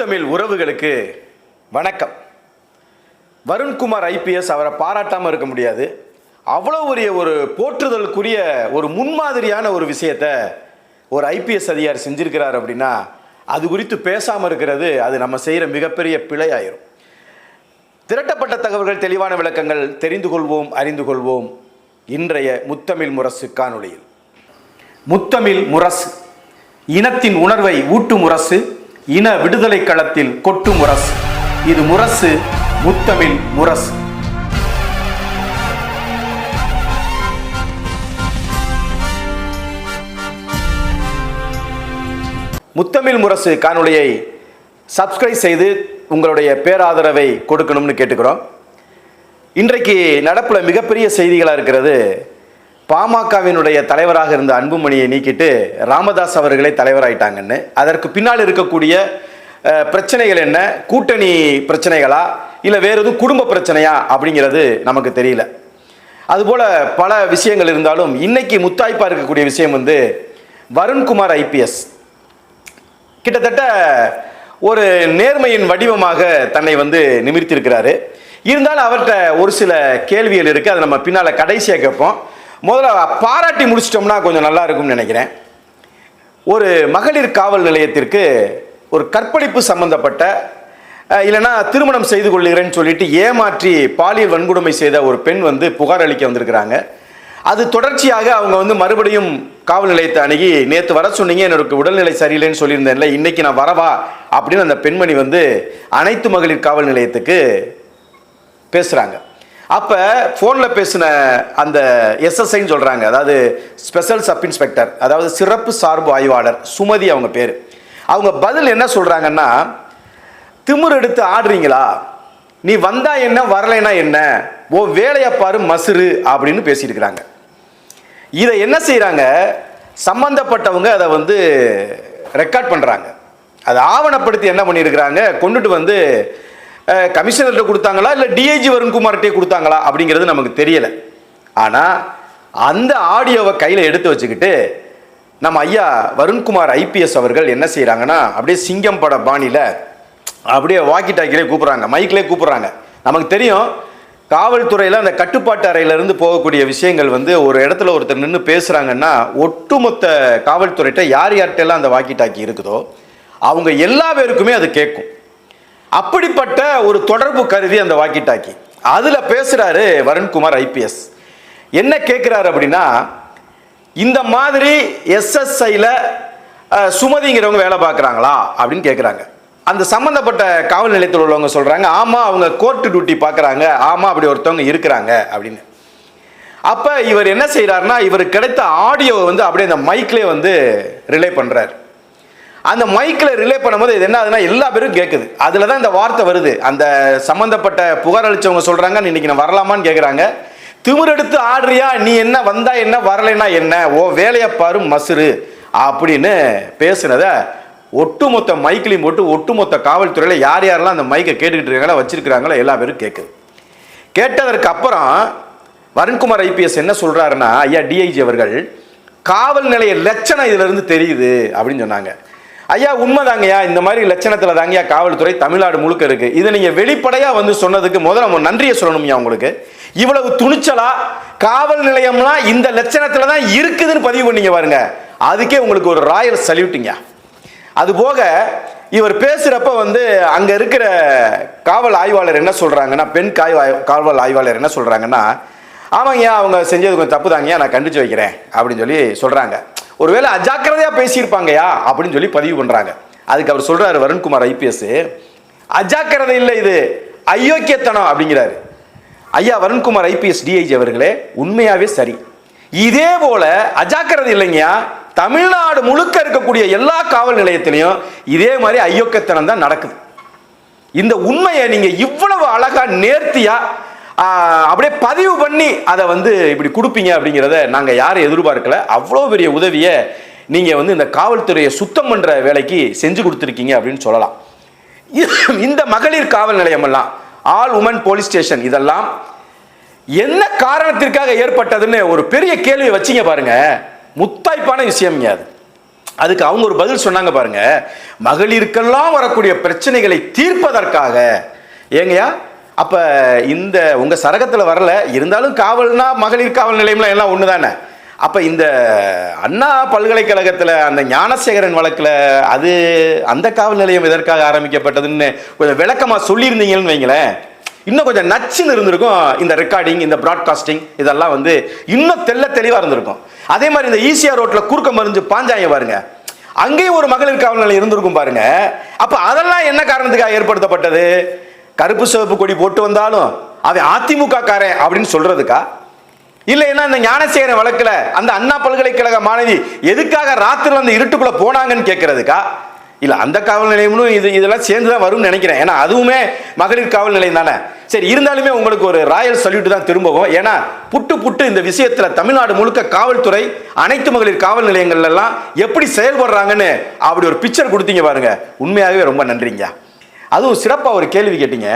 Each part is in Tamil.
தமிழ் உறவுகளுக்கு வணக்கம். வருண்குமார் ஐபிஎஸ் அவரை பாராட்டாமல் இருக்க முடியாது. அவ்வளோ ஒரு ஒரு போற்றுதலுக்குரிய ஒரு முன்மாதிரியான ஒரு விஷயத்த ஒரு ஐபிஎஸ் அதிகாரி செஞ்சுருக்கிறார் அப்படின்னா அது குறித்து பேசாமல் இருக்கிறது அது நம்ம செய்கிற மிகப்பெரிய பிழை ஆயிரும் திரட்டப்பட்ட தகவல்கள் தெளிவான விளக்கங்கள் தெரிந்து கொள்வோம் அறிந்து கொள்வோம். இன்றைய முத்தமிழ் முரசு காணொளியில். முத்தமிழ் முரசு இனத்தின் உணர்வை ஊட்டு முரசு இன விடுதலை களத்தில் கொட்டு முரஸ் இது முரசு முத்தமிழ் முரஸ் முத்தமிழ் முரசு காணொளியை சப்ஸ்கிரைப் செய்து உங்களுடைய பேராதரவை கொடுக்கணும்னு கேட்டுக்கிறோம். இன்றைக்கு நடப்பில் மிகப்பெரிய செய்திகளாக இருக்கிறது பாமகவினுடைய தலைவராக இருந்த அன்புமணியை நீக்கிட்டு ராமதாஸ் அவர்களே தலைவராயிட்டாங்கன்னு. அதற்கு பின்னால் இருக்கக்கூடிய பிரச்சனைகள் என்ன? கூட்டணி பிரச்சனைகளா? இல்லை வேறு எதுவும் குடும்ப பிரச்சனையா? அப்படிங்கிறது நமக்கு தெரியல. அதுபோல் பல விஷயங்கள் இருந்தாலும் இன்னைக்கு முத்தாய்ப்பாக இருக்கக்கூடிய விஷயம் வந்து வருண்குமார் ஐபிஎஸ். கிட்டத்தட்ட ஒரு நேர்மையின் வடிவமாக தன்னை வந்து நிமிர்த்தியிருக்கிறாரு இருந்தாலும் அவர்கிட்ட ஒரு சில கேள்விகள் இருக்குது அதை நம்ம பின்னால் கடைசியாக கேட்போம். முதல்ல பாராட்டி முடிச்சிட்டோம்னா கொஞ்சம் நல்லா இருக்கும்னு நினைக்கிறேன். ஒரு மகளிர் காவல் நிலையத்திற்கு ஒரு கற்பழிப்பு சம்பந்தப்பட்ட இல்லைன்னா திருமணம் செய்து கொள்கிறேன்னு சொல்லிட்டு ஏமாற்றி பாலியல் வன்கொடுமை செய்த ஒரு பெண் வந்து புகார் அளிக்க வந்திருக்கிறாங்க. அது தொடர்ச்சியாக அவங்க வந்து மறுபடியும் காவல் நிலையத்தை அணுகி நேற்று வர சொன்னீங்க எனக்கு உடல்நிலை சரியில்லைன்னு சொல்லியிருந்தேன்ல இன்னைக்கு நான் வரவா? அப்படின்னு அந்த பெண்மணி வந்து அனைத்து மகளிர் காவல் நிலையத்துக்கு பேசுகிறாங்க அப்போ ஃபோனில் பேசின அந்த எஸ்எஸ்ஐன்னு சொல்கிறாங்க அதாவது ஸ்பெஷல் சப் இன்ஸ்பெக்டர் அதாவது சிறப்பு சார்பு ஆய்வாளர் சுமதி அவங்க பேர். அவங்க பதில் என்ன சொல்கிறாங்கன்னா திமிர் எடுத்து ஆடுறீங்களா? நீ வந்தா என்ன வரலைன்னா என்ன? ஓ வேலையை பாரு மசுரு அப்படின்னு பேசியிருக்கிறாங்க. இதை என்ன செய்கிறாங்க சம்பந்தப்பட்டவங்க அதை வந்து ரெக்கார்ட் பண்ணுறாங்க அதை ஆவணப்படுத்தி என்ன பண்ணியிருக்கிறாங்க? கொண்டுட்டு வந்து கமிஷனர்கிட்ட கொடுத்தாங்களா? இல்லை டிஐஜி வருண்குமார்கிட்டே கொடுத்தாங்களா? அப்படிங்கிறது நமக்கு தெரியலை. ஆனால் அந்த ஆடியோவை கையில் எடுத்து வச்சுக்கிட்டு நம்ம ஐயா வருண்குமார் ஐபிஎஸ் அவர்கள் என்ன செய்கிறாங்கன்னா அப்படியே சிங்கம் பட பாணியில் அப்படியே வாக்கி டாக்கிலே கூப்பிட்றாங்க மைக்கிலே கூப்பிட்றாங்க. நமக்கு தெரியும் காவல்துறையில் அந்த கட்டுப்பாட்டு அறையிலேருந்து போகக்கூடிய விஷயங்கள் வந்து ஒரு இடத்துல ஒருத்தர் நின்று பேசுகிறாங்கன்னா ஒட்டுமொத்த காவல்துறையிட்ட யார் யார்கிட்டெல்லாம் அந்த வாக்கி டாக்கி இருக்குதோ அவங்க எல்லா பேருக்குமே அது கேட்கும். அப்படிப்பட்ட ஒரு தொடர்பு கருதி அந்த வாக்கி டாக்கி அதில் பேசுகிறாரு வருண்குமார் ஐபிஎஸ். என்ன கேட்குறாரு அப்படின்னா இந்த மாதிரி எஸ்எஸ்ஐயில் சுமதிங்கிறவங்க வேலை பார்க்குறாங்களா அப்படின்னு கேட்குறாங்க அந்த சம்மந்தப்பட்ட காவல் நிலையத்தில் உள்ளவங்க சொல்கிறாங்க ஆமாம் அவங்க கோர்ட்டு டியூட்டி பார்க்குறாங்க ஆமாம் அப்படி ஒருத்தவங்க இருக்கிறாங்க அப்படின்னு. அப்போ இவர் என்ன செய்கிறாருன்னா இவருக்கு கிடைத்த ஆடியோவை வந்து அப்படியே அந்த மைக்லேயே வந்து ரிலே பண்ணுறாரு அந்த மைக்கில் ரிலே பண்ணும்போது இது என்ன ஆகுதுன்னா எல்லா பேரும் கேட்குது அதில் தான் இந்த வார்த்தை வருது. அந்த சம்மந்தப்பட்ட புகார் அளித்தவங்க சொல்கிறாங்க இன்னைக்கு நான் வரலாமான்னு கேட்குறாங்க திமிரெடுத்து ஆடுறியா? நீ என்ன வந்தா என்ன வரலைன்னா என்ன? ஓ வேலையை பாரு மசுரு அப்படின்னு பேசுனத ஒட்டுமொத்த மைக்கிலையும் போட்டு ஒட்டுமொத்த காவல்துறையில் யார் யாரெல்லாம் அந்த மைக்கை கேட்டுக்கிட்டு இருக்காங்களோ வச்சிருக்கிறாங்களோ எல்லா பேரும் கேட்குது கேட்டதற்கு அப்புறம் வருண்குமார் ஐபிஎஸ் என்ன சொல்கிறாருன்னா ஐயா டிஐஜி அவர்கள் காவல் நிலைய லட்சணம் இதுலருந்து தெரியுது அப்படின்னு சொன்னாங்க. ஐயா உண்மைதாங்கய்யா. இந்த மாதிரி லட்சணத்துல தாங்கய்யா காவல்துறை தமிழ்நாடு முழுக்க இருக்கு. இதை நீங்க வெளிப்படையா வந்து சொன்னதுக்கு முதல்ல நம்ம நன்றியை சொல்லணும்யா உங்களுக்கு. இவ்வளவு துணிச்சலா காவல் நிலையம்லாம் இந்த லட்சணத்துல தான் இருக்குதுன்னு பதிவு பண்ணீங்க பாருங்க. அதுக்கே உங்களுக்கு ஒரு ராயல் சல்யூட்டுங்க அது போக இவர் பேசுறப்ப வந்து அங்க இருக்கிற காவல் ஆய்வாளர் என்ன சொல்றாங்கன்னா பெண் காய் காவல் ஆய்வாளர் என்ன சொல்றாங்கன்னா ஆமாங்கய்யா அவங்க செஞ்சது கொஞ்சம் தப்பு தாங்கய்யா நான் கண்டிச்சு வைக்கிறேன் அப்படின்னு சொல்லி சொல்றாங்க. ஒருவேளை அஜாக்கிரதையாக பேசியிருப்பாங்கய்யா அப்படின்னு சொல்லி பதிவு பண்ணுறாங்க அதுக்கு அவர் சொல்கிறாரு வருண்குமார் ஐபிஎஸ் அஜாக்கிரதை இல்லை இது அயோக்கியத்தனம் அப்படிங்கிறாரு. ஐயா வருண்குமார் ஐபிஎஸ் டிஐஜி அவர்களே உண்மையாகவே சரி. இதே போல அஜாக்கிரதை இல்லைங்கயா தமிழ்நாடு முழுக்க இருக்கக்கூடிய எல்லா காவல் நிலையத்திலையும் இதே மாதிரி ஐயோக்கத்தனம் தான் நடக்குது. இந்த உண்மையை நீங்கள் இவ்வளவு அழகாக நேர்த்தியாக அப்படியே பதிவு பண்ணி அதை வந்து இப்படி கொடுப்பீங்க அப்படிங்கிறத நாங்கள் யாரும் எதிர்பார்க்கல. அவ்வளோ பெரிய உதவியை நீங்கள் வந்து இந்த காவல்துறையை சுத்தம் பண்ணுற வேலைக்கு செஞ்சு கொடுத்துருக்கீங்க அப்படின்னு சொல்லலாம். இந்த மகளிர் காவல் நிலையமெல்லாம் ஆல் உமன் போலீஸ் ஸ்டேஷன் இதெல்லாம் என்ன காரணத்திற்காக ஏற்பட்டதுன்னு ஒரு பெரிய கேள்வியை வச்சீங்க பாருங்க. முத்தாய்ப்பான விஷயம்ங்க அது. அதுக்கு அவங்க ஒரு பதில் சொன்னாங்க பாருங்க. மகளிருக்கெல்லாம் வரக்கூடிய பிரச்சனைகளை தீர்ப்பதற்காக. ஏங்கய்யா? அப்ப இந்த உங்க சரகத்துல வரல இருந்தாலும் காவல்னா மகளிர் காவல் நிலையம்லாம் எல்லாம் ஒண்ணுதானே? அப்ப இந்த அண்ணா பல்கலைக்கழகத்துல அந்த ஞானசேகரன் வழக்குல அது அந்த காவல் நிலையம் எதற்காக ஆரம்பிக்கப்பட்டதுன்னு கொஞ்சம் விளக்கமா சொல்லியிருந்தீங்கன்னு வைங்களேன். இன்னும் கொஞ்சம் நச்சுன்னு இருந்திருக்கும் இந்த ரெக்கார்டிங் இந்த ப்ராட்காஸ்டிங் இதெல்லாம் வந்து இன்னும் தெள்ள தெளிவாக இருந்திருக்கும். அதே மாதிரி இந்த ஈசிஆர் ரோட்ல குறுக்க மறிஞ்சு பாஞ்சாங்க பாருங்க. அங்கேயும் ஒரு மகளிர் காவல் நிலையம் இருந்திருக்கும் பாருங்க. அப்ப அதெல்லாம் என்ன காரணத்துக்காக ஏற்படுத்தப்பட்டது? கருப்பு சிவப்பு கொடி போட்டு வந்தாலும் அவன் அதிமுக காரன் அப்படின்னு சொல்றதுக்கா? இல்லைன்னா இந்த ஞானசேகரன் வழக்கில் அந்த அண்ணா பல்கலைக்கழக மாணவி எதுக்காக ராத்திரி அந்த இருட்டுக்குள்ள போனாங்கன்னு கேட்கறதுக்கா இல்ல அந்த காவல் நிலையமும் இது இதெல்லாம் சேர்ந்து தான் வரும்னு நினைக்கிறேன். ஏன்னா அதுவுமே மகளிர் காவல் நிலையம் தானே. சரி இருந்தாலுமே உங்களுக்கு ஒரு ராயல் சல்யூட் தான் திரும்பவும். ஏன்னா புட்டு புட்டு இந்த விஷயத்துல தமிழ்நாடு முழுக்க காவல்துறை அனைத்து மகளிர் காவல் நிலையங்கள்லாம் எப்படி செயல்படுறாங்கன்னு அப்படி ஒரு பிக்சர் கொடுத்தீங்க பாருங்க. உண்மையாகவே ரொம்ப நன்றிங்க அதுவும் சிறப்பாக ஒரு கேள்வி கேட்டீங்க.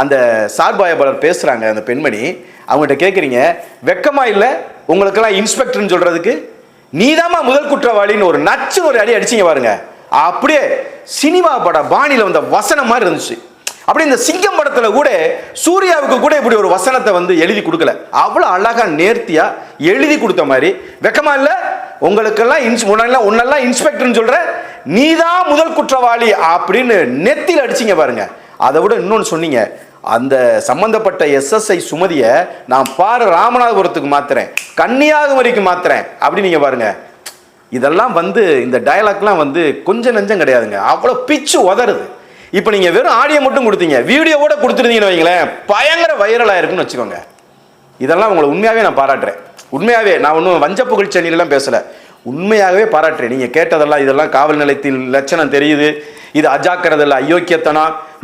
அந்த சார்பாயபாளர் பேசுகிறாங்க அந்த பெண்மணி. அவங்ககிட்ட கேட்குறீங்க வெக்கமாக இல்லை? உங்களுக்கெல்லாம் இன்ஸ்பெக்டர்னு சொல்கிறதுக்கு நீதாம்மா முதல் குற்றவாளின்னு ஒரு நச்சு ஒரு அடி அடிச்சீங்க பாருங்க. அப்படியே சினிமா பட பாணியில் வந்த வசனம் மாதிரி இருந்துச்சு. அப்படி இந்த சிங்கம் படத்தில் கூட சூர்யாவுக்கு கூட இப்படி ஒரு வசனத்தை வந்து எழுதி கொடுக்கல. அவ்வளோ அழகா நேர்த்தியாக எழுதி கொடுத்த மாதிரி. வெக்கமா இல்லை? உங்களுக்கெல்லாம் இன்ஸ் உன்னெல்லாம் உன்னெல்லாம் இன்ஸ்பெக்டர்னு நீ நீதான் முதல் குற்றவாளி அப்படின்னு நெத்தியில் அடிச்சீங்க பாருங்க. அதை விட இன்னொன்று சொன்னீங்க. அந்த சம்பந்தப்பட்ட எஸ்எஸ்ஐ சுமதியை நான் பாரு ராமநாதபுரத்துக்கு மாத்துறேன். கன்னியாகுமரிக்கு மாத்துறேன். அப்படி நீங்கள் பாருங்க. இதெல்லாம் வந்து இந்த டயலாக்லாம் வந்து கொஞ்சம் நெஞ்சம் கிடையாதுங்க. அவ்வளோ பிச்சு உதறுது. இப்போ நீங்கள் வெறும் ஆடியோ மட்டும் கொடுத்தீங்க. வீடியோவோட கொடுத்துருந்தீங்கன்னு வைங்களேன் பயங்கர வைரலாக இருக்குன்னு வச்சுக்கோங்க. இதெல்லாம் உங்களை உண்மையாகவே நான் பாராட்டுறேன். உண்மையாகவே நான் ஒன்றும் வஞ்ச புகழ்ச்சி சென்னையிலாம் பேசலை. உண்மையாகவே பாராட்டுறேன். நீங்கள் கேட்டதெல்லாம் இதெல்லாம் காவல் நிலையத்தில் லட்சணம் தெரியுது. இது அஜாக்கிரதை இல்லை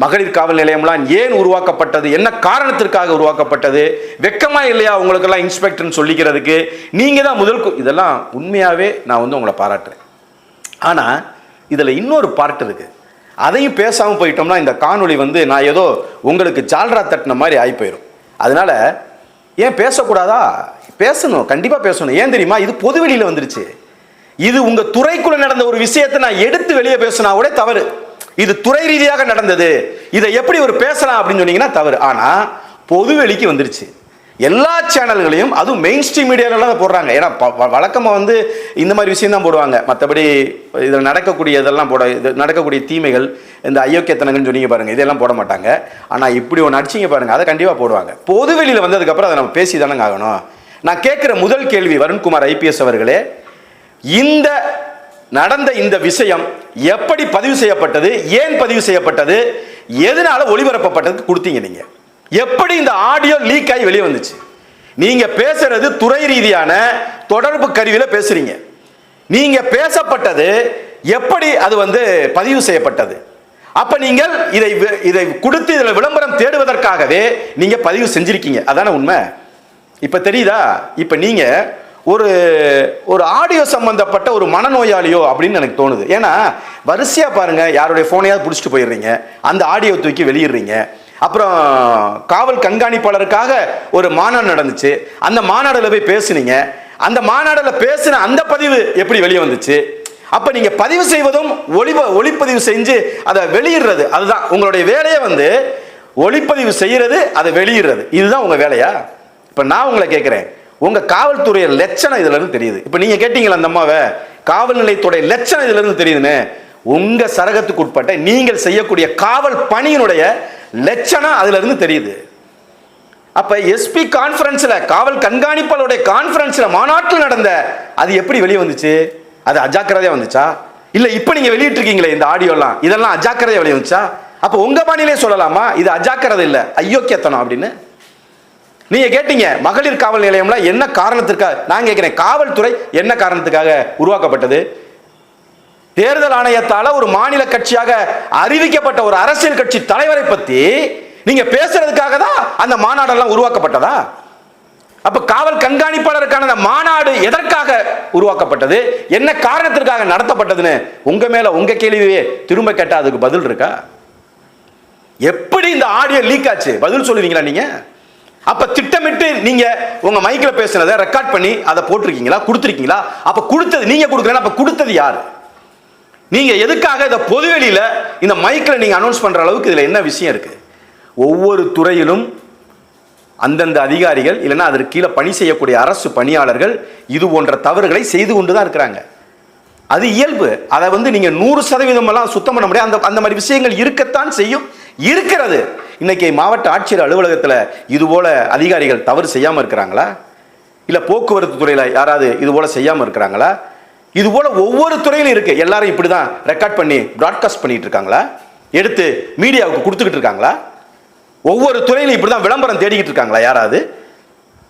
மகளிர் காவல் நிலையம்லாம் ஏன் உருவாக்கப்பட்டது? என்ன காரணத்திற்காக உருவாக்கப்பட்டது? வெக்கமா இல்லையா உங்களுக்கெல்லாம் இன்ஸ்பெக்டர்னு சொல்லிக்கிறதுக்கு? நீங்கள் தான் முதல் இதெல்லாம் உண்மையாகவே நான் வந்து உங்களை பாராட்டுறேன். ஆனால் இதில் இன்னொரு பார்ட் இருக்குது அதையும் பேசாமல் போயிட்டோம்னா இந்த காணொளி வந்து நான் ஏதோ உங்களுக்கு ஜால்ரா தட்டின மாதிரி ஆகி போயிடும் அதனால் ஏன் பேசக்கூடாதா? பேசணும் கண்டிப்பாக பேசணும். ஏன் தெரியுமா? இது பொதுவெளியில் வந்துருச்சு. இது உங்கள் துறைக்குள்ள நடந்த ஒரு விஷயத்தை நான் எடுத்து வெளியே பேசினா கூட தவறு. இது துறை ரீதியாக நடந்தது. இதை எப்படி ஒரு பேசலாம் அப்படின்னு சொன்னீங்கன்னா தவறு. ஆனா பொதுவெளிக்கு வந்துருச்சு. எல்லா சேனல்களையும் அதுவும் மெயின் ஸ்ட்ரீம் மீடியாவிலலாம் அதை போடுறாங்க. ஏன்னா ப- வந்து இந்த மாதிரி விஷயம் தான் போடுவாங்க. மற்றபடி இதில் நடக்கக்கூடிய இதெல்லாம் போட இது நடக்கக்கூடிய தீமைகள் இந்த அயோக்கியத்தனங்கள்னு சொன்னீங்க பாருங்கள் இதெல்லாம் போட மாட்டாங்க. ஆனால் இப்படி ஒன்று அடிச்சிங்க பாருங்கள் அதை கண்டிப்பாக போடுவாங்க. பொதுவெளியில் வந்ததுக்கப்புறம் அதை நம்ம பேசி தானங்க ஆகணும். நான் கேட்குற முதல் கேள்வி வருண்குமார் ஐபிஎஸ் அவர்களே இந்த நடந்த இந்த விஷயம் எப்படி பதிவு செய்யப்பட்டது ஏன் பதிவு செய்யப்பட்டது எதனால ஒளிபரப்பப்பட்டதுக்கு கொடுத்தீங்க நீங்க. எப்படி இந்த ஆடியோ லீக் ஆகி வெளியே வந்துச்சு? நீங்க பேசுறது துறை ரீதியான தொடர்பு கருவியில பேசுறீங்க. நீங்க பேசப்பட்டது எப்படி அது வந்து பதிவு செய்யப்பட்டது? அப்ப நீங்கள் இதை வி- இதை கொடுத்து இதில் விளம்பரம் தேடுவதற்காகவே நீங்க பதிவு செஞ்சிருக்கீங்க. அதானே உண்மை? இப்போ தெரியுதா? இப்போ நீங்கள் ஒரு ஒரு ஆடியோ சம்பந்தப்பட்ட ஒரு மனநோயாளியோ அப்படின்னு எனக்கு தோணுது. ஏன்னா வரிசையா பாருங்கள் யாருடைய ஃபோனையாவது பிடிச்சிட்டு போயிடுறீங்க. அந்த ஆடியோ தூக்கி வெளியிடுறீங்க. அப்புறம் காவல் கண்காணிப்பாளருக்காக ஒரு மாநாடு நடந்துச்சு. அந்த மாநாடில் போய் பேசுனீங்க. அந்த மாநாடில் பேசின அந்த பதிவு எப்படி வெளியே வந்துச்சு? அப்போ நீங்கள் பதிவு செய்வதும் ஒளிப ஒளிப்பதிவு செஞ்சு அதை வெளியிடுறது. அதுதான். உங்களுடைய வேலையை வந்து ஒளிப்பதிவு செய்கிறது அதை வெளியிடுறது. இதுதான் உங்கள் வேலையா? இப்போ நான் உங்களை கேட்குறேன் உங்கள் காவல்துறைய லட்சணம் இதுலேருந்து தெரியுது. இப்போ நீங்கள் கேட்டீங்களா அந்த அம்மாவை? காவல் நிலையத்துடைய லட்சணம் இதுலேருந்து தெரியுதுன்னு. உங்கள் சரகத்துக்கு உட்பட்ட நீங்கள் செய்யக்கூடிய காவல் பணியினுடைய லட்சணம் அதுலேருந்து தெரியுது. அப்போ எஸ்பி கான்ஃபரன்ஸில் காவல் கண்காணிப்பாளருடைய கான்ஃபரன்ஸில் மாநாட்டில் நடந்த அது எப்படி வெளியே வந்துச்சு? அது அஜாக்கிரதையாக வந்துச்சா? இல்லை இப்போ நீங்கள் வெளியிட்டு இருக்கீங்களே இந்த ஆடியோலாம்? இதெல்லாம் அஜாக்கிரதையாக வெளியே வந்துச்சா? அப்போ உங்கள் பாணியிலே சொல்லலாமா? இது அஜாக்கிரதை இல்லை அயோக்கியத்தனம் அப்படின்னு? நீங்க கேட்டீங்க மகளிர் காவல் நிலையம்லாம் என்ன காரணத்திற்காக நான் கேட்கிறேன் காவல்துறை என்ன காரணத்துக்காக உருவாக்கப்பட்டது? தேர்தல் ஆணையத்தால ஒரு மாநில கட்சியாக அறிவிக்கப்பட்ட ஒரு அரசியல் கட்சி தலைவரை பத்தி நீங்க பேசுறதுக்காக தான் அந்த மாநாடெல்லாம் உருவாக்கப்பட்டதா? அப்ப காவல் கண்காணிப்பாளருக்கான அந்த மாநாடு எதற்காக உருவாக்கப்பட்டது? என்ன காரணத்திற்காக நடத்தப்பட்டதுன்னு உங்க மேல உங்க கேள்வியே திரும்ப கேட்டா அதுக்கு பதில் இருக்கா? எப்படி இந்த ஆடியோ லீக் ஆச்சு? பதில் சொல்லுவீங்களா நீங்க? அப்ப திட்டமிட்டு நீங்க உங்க மைக்ல பேசுனதை ரெக்கார்ட் பண்ணி அதை போட்டிருக்கீங்களா? கொடுத்துருக்கீங்களா? அப்ப கொடுத்தது நீங்க கொடுக்கலன்னா அப்ப கொடுத்தது யார்? நீங்க எதுக்காக இதை பொதுவெளியில இந்த மைக்ல நீங்க அனௌன்ஸ் பண்ற அளவுக்கு இதுல என்ன விஷயம் இருக்கு? ஒவ்வொரு துறையிலும் அந்தந்த அதிகாரிகள் இல்லைன்னா அதற்கு கீழே பணி செய்யக்கூடிய அரசு பணியாளர்கள் இது போன்ற தவறுகளை செய்து கொண்டு தான் இருக்கிறாங்க. அது இயல்பு. அதை வந்து நீங்க நூறு சதவீதம் எல்லாம் சுத்தம் பண்ண முடியாது. அந்த அந்த மாதிரி விஷயங்கள் இருக்கத்தான் செய்யும். இருக்கிறது. இன்னைக்கு மாவட்ட ஆட்சியர் அலுவலகத்தில் இதுபோல் அதிகாரிகள் தவறு செய்யாமல் இருக்கிறாங்களா? இல்லை போக்குவரத்து துறையில் யாராவது இதுபோல் செய்யாமல் இருக்கிறாங்களா? இதுபோல் ஒவ்வொரு துறையிலும் இருக்கு. எல்லாரும் இப்படிதான் ரெக்கார்ட் பண்ணி ப்ராட்காஸ்ட் பண்ணிட்டு இருக்காங்களா? எடுத்து மீடியாவுக்கு கொடுத்துக்கிட்டு இருக்காங்களா? ஒவ்வொரு துறையிலும் இப்படி தான் விளம்பரம் தேடிக்கிட்டு இருக்காங்களா யாராவது?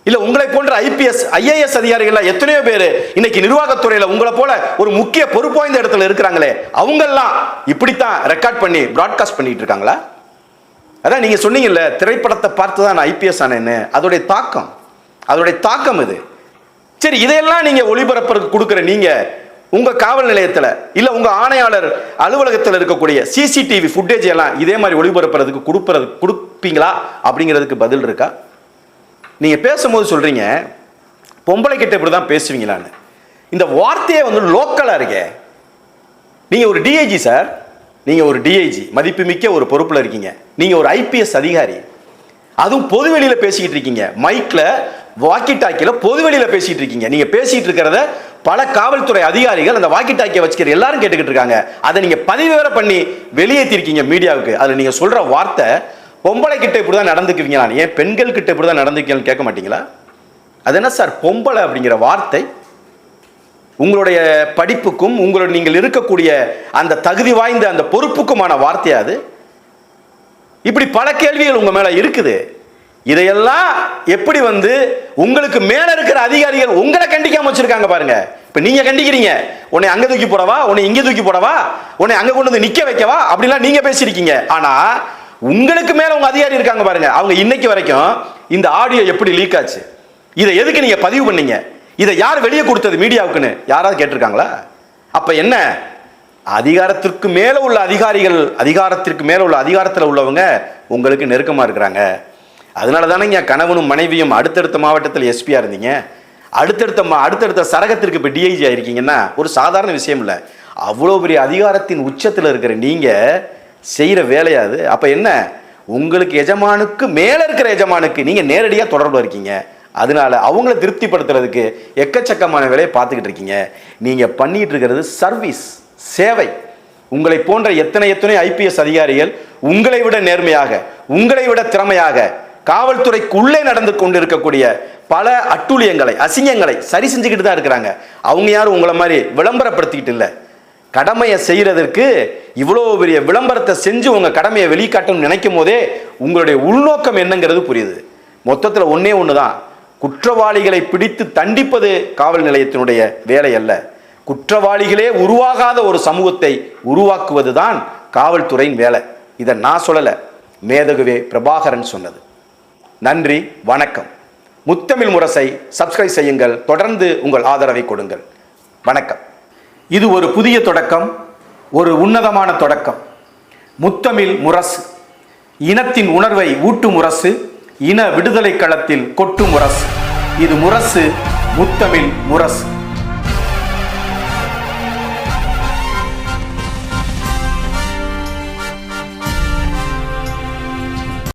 இல்லை உங்களை போன்ற ஐபிஎஸ் ஐஏஎஸ் அதிகாரிகள் எத்தனையோ பேர் இன்னைக்கு நிர்வாகத்துறையில் உங்களை போல ஒரு முக்கிய பொறுப்பு வாய்ந்த இடத்துல இருக்கிறாங்களே அவங்கெல்லாம் இப்படித்தான் ரெக்கார்ட் பண்ணி ப்ராட்காஸ்ட் பண்ணிட்டு இருக்காங்களா? அதான் நீங்க சொன்னீங்கல்ல திரைப்படத்தை பார்த்து தான் நான் ஐபிஎஸ் ஆனேன்னு. அதோடைய தாக்கம். அதோடைய தாக்கம் இது. சரி இதையெல்லாம் நீங்க ஒளிபரப்புறதுக்கு கொடுக்குற நீங்க உங்க காவல் நிலையத்தில் இல்ல உங்க ஆணையாளர் அலுவலகத்தில் இருக்கக்கூடிய சிசிடிவி ஃபுட்டேஜ் எல்லாம் இதே மாதிரி ஒளிபரப்புறதுக்கு கொடுப்பறது கொடுப்பீங்களா? அப்படிங்கிறதுக்கு பதில் இருக்கா? நீங்க பேசும்போது சொல்றீங்க பொம்பளை கிட்ட இப்படி தான் பேசுவீங்களான்னு. இந்த வார்த்தையே வந்து லோக்கலா இருக்கே. நீங்க ஒரு டிஐஜி சார் நீங்கள் ஒரு டிஐஜி மதிப்புமிக்க ஒரு பொறுப்பில் இருக்கீங்க. நீங்கள் ஒரு ஐபிஎஸ் அதிகாரி. அதுவும் பொதுவெளியில் பேசிக்கிட்டு இருக்கீங்க. மைக்கில் வாக்கி டாக்கியில் பொதுவெளியில் பேசிகிட்டு இருக்கீங்க. நீங்கள் பேசிகிட்டு இருக்கிறத பல காவல்துறை அதிகாரிகள் அந்த வாக்கி டாக்கியை வச்சுக்கிற எல்லாரும் கேட்டுக்கிட்டு இருக்காங்க. அதை நீங்கள் பதிவு வேற பண்ணி வெளியேற்றிருக்கீங்க மீடியாவுக்கு. அதில் நீங்கள் சொல்கிற வார்த்தை பொம்பளை கிட்ட இப்படி தான் நடந்துக்குவீங்களா ஏன் பெண்கள் கிட்ட இப்படிதான் நடந்துக்கீங்கன்னு கேட்க மாட்டீங்களா? அது என்ன சார் பொம்பளை அப்படிங்கிற வார்த்தை? உங்களுடைய படிப்புக்கும் உங்களுடைய நீங்கள் இருக்கக்கூடிய அந்த தகுதி வாய்ந்த அந்த பொறுப்புக்குமான வார்த்தை அது? இப்படி பல கேள்விகள் உங்க மேல இருக்குது. இதையெல்லாம் எப்படி வந்து உங்களுக்கு மேல இருக்கிற அதிகாரிகள் உங்களை கண்டிக்காம வச்சிருக்காங்க பாருங்க. இப்ப நீங்க கண்டிக்கிறீங்க உன்னை அங்க தூக்கி போடவா? உன்னை இங்க தூக்கி போடவா? உன்னை அங்க கொண்டு வந்து நிக்க வைக்கவா? அப்படிலாம் நீங்க பேசியிருக்கீங்க. ஆனா உங்களுக்கு மேல உங்க அதிகாரி இருக்காங்க பாருங்க. அவங்க இன்னைக்கு வரைக்கும் இந்த ஆடியோ எப்படி லீக் ஆச்சு? இதை எதுக்கு நீங்க பதிவு பண்ணீங்க? இதை யார் வெளியே கொடுத்தது மீடியாவுக்குன்னு? யாராவது கேட்டிருக்காங்களா? அப்போ என்ன? அதிகாரத்திற்கு மேலே உள்ள அதிகாரிகள் அதிகாரத்திற்கு மேலே உள்ள அதிகாரத்தில் உள்ளவங்க உங்களுக்கு நெருக்கமாக இருக்கிறாங்க. அதனால தானே இங்கே கணவனும் மனைவியும் அடுத்தடுத்த மாவட்டத்தில் எஸ்பியாக இருந்தீங்க. அடுத்தடுத்த மா- அடுத்தடுத்த சரகத்திற்கு இப்போ டிஐஜி ஆயிருக்கீங்கன்னா ஒரு சாதாரண விஷயம் இல்லை. அவ்வளோ பெரிய அதிகாரத்தின் உச்சத்தில் இருக்கிற நீங்கள் செய்கிற வேலையாது அப்போ என்ன? உங்களுக்கு எஜமானுக்கு மேலே இருக்கிற எஜமானுக்கு நீங்கள் நேரடியாக தொடர்புல இருக்கீங்க. அதனால அவங்கள திருப்திப்படுத்துறதுக்கு எக்கச்சக்கமான வேலையை பார்த்துக்கிட்டு இருக்கீங்க. நீங்கள் பண்ணிட்டு இருக்கிறது சர்வீஸ் சேவை. உங்களை போன்ற எத்தனை எத்தனை ஐபிஎஸ் அதிகாரிகள் உங்களை விட நேர்மையாக உங்களை விட திறமையாக காவல்துறைக்குள்ளே நடந்து கொண்டு இருக்கக்கூடிய பல அட்டூழியங்களை அசிங்கங்களை சரி செஞ்சுக்கிட்டு தான் இருக்கிறாங்க. அவங்க யாரும் உங்களை மாதிரி விளம்பரப்படுத்திக்கிட்டு இல்லை. கடமையை செய்கிறதற்கு இவ்வளோ பெரிய விளம்பரத்தை செஞ்சு உங்கள் கடமையை வெளிக்காட்டணும்னு நினைக்கும் போதே உங்களுடைய உள்நோக்கம் என்னங்கிறது புரியுது. மொத்தத்தில் ஒன்றே ஒன்று தான் குற்றவாளிகளை பிடித்து தண்டிப்பது காவல் நிலையத்தினுடைய வேலை அல்ல குற்றவாளிகளே உருவாகாத ஒரு சமூகத்தை உருவாக்குவது தான் காவல்துறையின் வேலை. இதை நான் சொல்லலை. மேதகுவே பிரபாகரன் சொன்னது. நன்றி வணக்கம். முத்தமிழ் முரசை சப்ஸ்கிரைப் செய்யுங்கள். தொடர்ந்து உங்கள் ஆதரவை கொடுங்கள். வணக்கம். இது ஒரு புதிய தொடக்கம் ஒரு உன்னதமான தொடக்கம். முத்தமிழ் முரசு இனத்தின் உணர்வை ஊட்டும் முரசு இன விடுதலை களத்தில் கொட்டு முரசு. இது முரசு முத்தமிழ் முரசு.